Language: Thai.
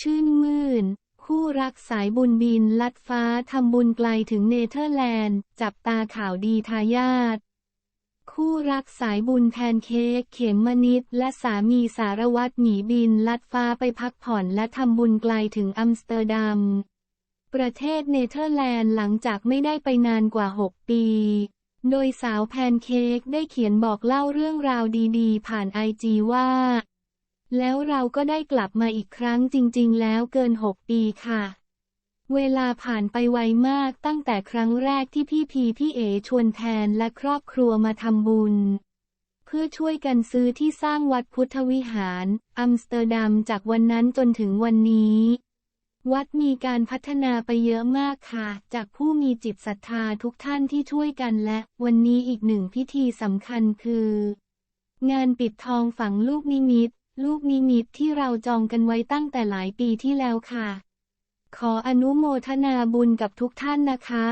ชื่นมื่น คู่รักสายบุญบินลัดฟ้าทำบุญไกลถึงเนเธอร์แลนด์ จับตาข่าวดีทายาทคู่รักสายบุญแพนเค้กเขมมนิดและสามีสารวัตรหนีบินลัดฟ้าไปพักผ่อนและทำบุญไกลถึงอัมสเตอร์ดัม ประเทศเนเธอร์แลนด์หลังจากไม่ได้ไปนานกว่า 6 ปี โดยสาวแพนเค้กได้เขียนบอกเล่าเรื่องราวดีๆ ผ่านไอจีว่า แล้วเราก็ได้กลับมาอีกครั้งจริง ๆ แล้วเกิน6ปีค่ะ เวลาผ่านไปไวมากตั้งแต่ครั้งแรกที่พี่พีพี่เอชวนแทนและครอบครัวมาทำบุญ เพื่อช่วยกันซื้อที่สร้างวัดพุทธวิหาร อัมสเตอร์ดัมจากวันนั้นจนถึงวันนี้วัดมีการพัฒนาไปเยอะมากค่ะ จากผู้มีจิตศรัทธาทุกท่านที่ช่วยกันและ วันนี้อีกหนึ่งพิธีสำคัญคือ งานปิดทองฝังลูกนิมิต ลูกนิมิตที่เราจองกันไว้ตั้งแต่หลายปีที่แล้วค่ะ ขออนุโมทนาบุญกับทุกท่านนะคะ